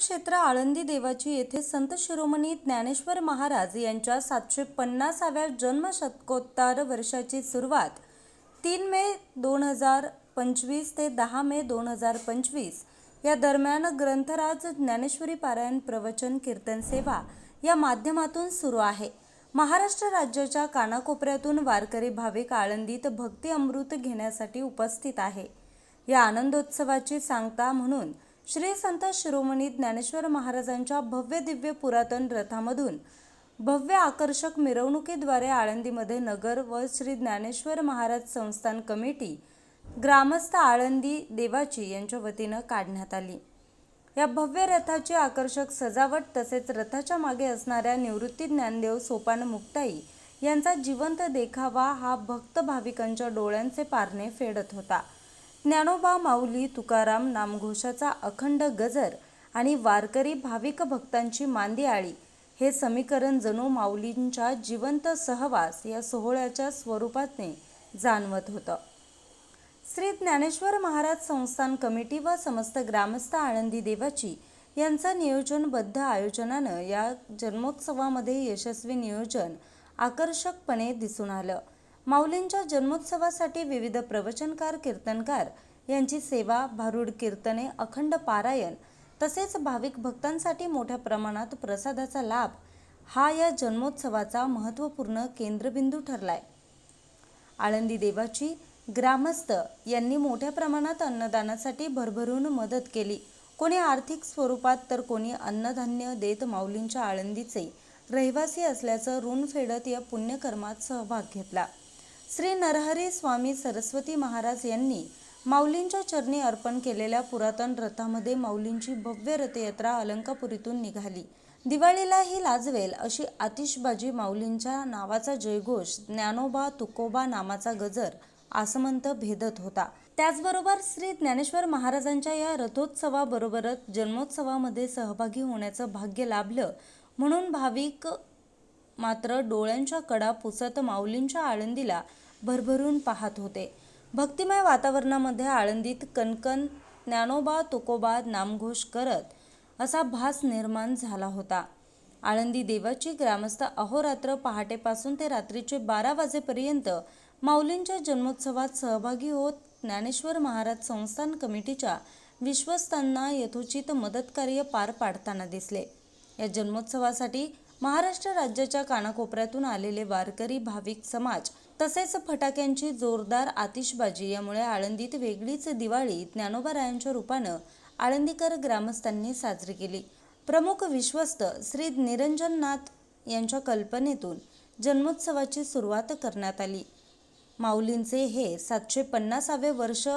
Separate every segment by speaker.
Speaker 1: तीर्थक्षेत्र आळंदी देवाची येथे संत शिरोमणी ज्ञानेश्वर महाराज यांच्या सातशे पन्नासाव्या जन्मशतकोत्तर वर्षाची सुरुवात तीन मे दोन हजार पंचवीस ते दहा मे दोन हजार पंचवीस या दरम्यान ग्रंथराज ज्ञानेश्वरी पारायण प्रवचन कीर्तन सेवा या माध्यमातून सुरू आहे. महाराष्ट्र राज्याच्या कानाकोपऱ्यातून वारकरी भाविक आळंदीत भक्ती अमृत घेण्यासाठी उपस्थित आहे. या आनंदोत्सवाची सांगता म्हणून श्री संत शिरोमणी ज्ञानेश्वर महाराजांच्या भव्य दिव्य पुरातन रथामधून भव्य आकर्षक मिरवणुकीद्वारे आळंदीमध्ये नगर व श्री ज्ञानेश्वर महाराज संस्थान कमिटी ग्रामस्थ आळंदी देवाची यांच्या वतीनं काढण्यात आली. या भव्य रथाची आकर्षक सजावट तसेच रथाच्या मागे असणाऱ्या निवृत्ती ज्ञानदेव सोपान मुक्ताई यांचा जिवंत देखावा हा भक्त भाविकांच्या डोळ्यांचे पारणे फेडत होता. ज्ञानोबा माऊली तुकाराम नामघोषाचा अखंड गजर आणि वारकरी भाविक भक्तांची मांदी आळी हे समीकरण जणू माऊलींच्या जिवंत सहवास या सोहळ्याच्या स्वरूपाने जाणवत होतं. श्री ज्ञानेश्वर महाराज संस्थान कमिटी व समस्त ग्रामस्थ आळंदी देवाची यांचा नियोजनबद्ध आयोजनानं या जन्मोत्सवामध्ये यशस्वी नियोजन आकर्षकपणे दिसून आलं. माऊलींच्या जन्मोत्सवासाठी विविध प्रवचनकार कीर्तनकार यांची सेवा भारुड कीर्तने अखंड पारायण तसेच भाविक भक्तांसाठी मोठ्या प्रमाणात प्रसादाचा लाभ हा या जन्मोत्सवाचा महत्त्वपूर्ण केंद्रबिंदू ठरलाय. आळंदी देवाची ग्रामस्थ यांनी मोठ्या प्रमाणात अन्नदानासाठी भरभरून मदत केली. कोणी आर्थिक स्वरूपात तर कोणी अन्नधान्य देत माऊलींच्या आळंदीचे रहिवासी असल्याचं ऋण फेडत या पुण्यकर्मात सहभाग घेतला. श्री नरहरी स्वामी सरस्वती महाराज यांनी माऊलींच्या चरणी अर्पण केलेल्या पुरातन रथामध्ये माऊलींची भव्य रथयात्रा अलंकापुरीतून निघाली. दिवाळीला ही लाजवेल अशी आतिषबाजी माऊलींच्या नावाचा जयघोष ज्ञानोबा तुकोबा नामाचा गजर आसमंत भेदत होता. त्याचबरोबर श्री ज्ञानेश्वर महाराजांच्या या रथोत्सवाबरोबरच जन्मोत्सवामध्ये सहभागी होण्याचं भाग्य लाभलं म्हणून भाविक मात्र डोळ्यांच्या कडा पुसत माऊलींच्या आळंदीला भरभरून पाहत होते. भक्तिमय वातावरणामध्ये आळंदीत कणकण ज्ञानोबा तुकोबा नामघोष करत असा भास निर्माण झाला होता. आळंदी देवाची ग्रामस्थ अहोरात्र पहाटेपासून ते रात्रीचे बारा वाजेपर्यंत माऊलींच्या जन्मोत्सवात सहभागी होत ज्ञानेश्वर महाराज संस्थान कमिटीच्या विश्वस्तांना यथोचित मदतकार्य पार पाडताना दिसले. या जन्मोत्सवासाठी महाराष्ट्र राज्याच्या कानाकोपऱ्यातून आलेले वारकरी भाविक समाज तसेच फटाक्यांची जोरदार आतिषबाजी यामुळे आळंदीत वेगळीच दिवाळी ज्ञानोबारायांच्या रूपानं आळंदीकर ग्रामस्थांनी साजरी केली. प्रमुख विश्वस्त श्री निरंजननाथ यांच्या कल्पनेतून जन्मोत्सवाची सुरुवात करण्यात आली. माऊलींचे हे सातशे पन्नासावे वर्ष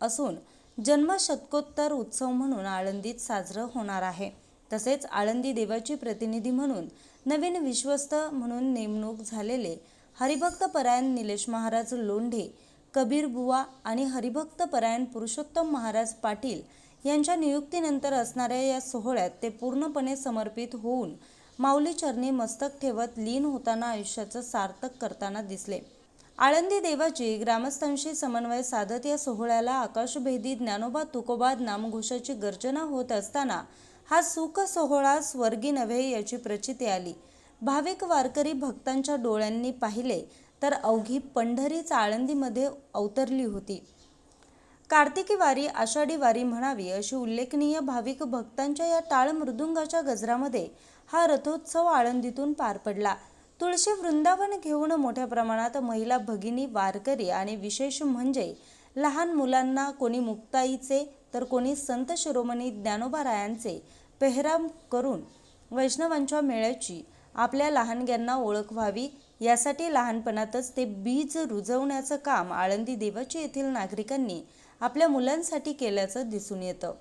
Speaker 1: असून जन्मशतकोत्तर उत्सव म्हणून आळंदीत साजरं होणार आहे. तसेच आळंदी देवाची प्रतिनिधी म्हणून नवीन विश्वस्त म्हणून नेमणूक झालेले हरिभक्त परायण निलेश महाराज लोंढे कबीर बुवा आणि हरिभक्त परायण पुरुषोत्तम महाराज पाटील यांच्या नियुक्तीनंतर असणाऱ्या या सोहळ्यात ते पूर्णपणे समर्पित होऊन माऊली चरणी मस्तक ठेवत लीन होताना आयुष्याचं सार्थक करताना दिसले. आळंदी देवाची ग्रामस्थांशी समन्वय साधत या सोहळ्याला आकाशभेदी ज्ञानोबा तुकोबा नामघोषाची गर्जना होत असताना हा सुख सोहळा स्वर्गी नव्हे याची प्रचिती आली. भाविक वारकरी भक्तांच्या डोळ्यांनी पाहिले तर अवघी पंढरीच आळंदीमध्ये अवतरली होती. कार्तिकी वारी आषाढी वारी म्हणावी अशी उल्लेखनीय भाविक भक्तांच्या या टाळ मृदुंगाच्या गजरामध्ये हा रथोत्सव आळंदीतून पार पडला. तुळशी वृंदावन घेऊन मोठ्या प्रमाणात महिला भगिनी वारकरी आणि विशेष म्हणजे लहान मुलांना कोणी मुक्ताईचे तर कोणी संत शिरोमणी ज्ञानोबारायांचे पेहराम करून वैष्णवांच्या मेळ्याची आपल्या लहानग्यांना ओळख व्हावी यासाठी लहानपणातच ते बीज रुजवण्याचं काम आळंदी देवाची येथील नागरिकांनी आपल्या मुलांसाठी केल्याचं दिसून येतं.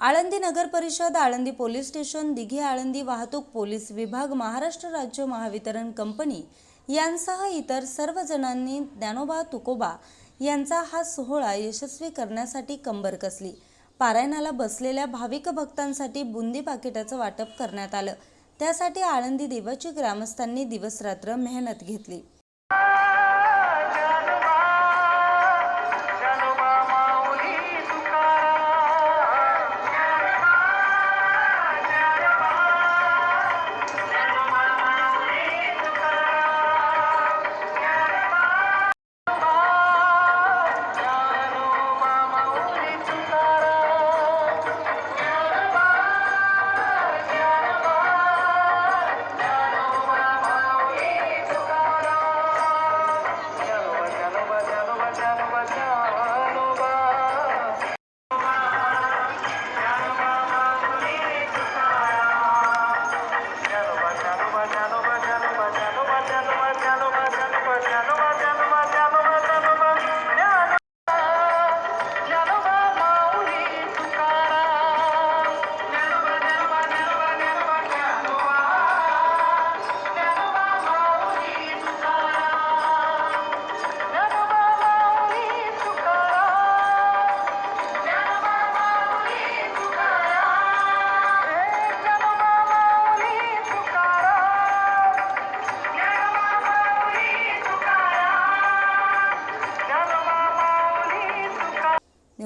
Speaker 1: आळंदी नगर परिषद आळंदी पोलीस स्टेशन दिघे आळंदी वाहतूक पोलीस विभाग महाराष्ट्र राज्य महावितरण कंपनी यांसह इतर सर्व जणांनी ज्ञानोबा तुकोबा यांचा हा सोहळा यशस्वी करण्यासाठी कंबर कसली. पारायणाला बसलेल्या भाविक भक्तांसाठी बुंदी पाकिटाचं वाटप करण्यात आलं. त्यासाठी आळंदी देवाची ग्रामस्थांनी दिवसरात्र मेहनत घेतली.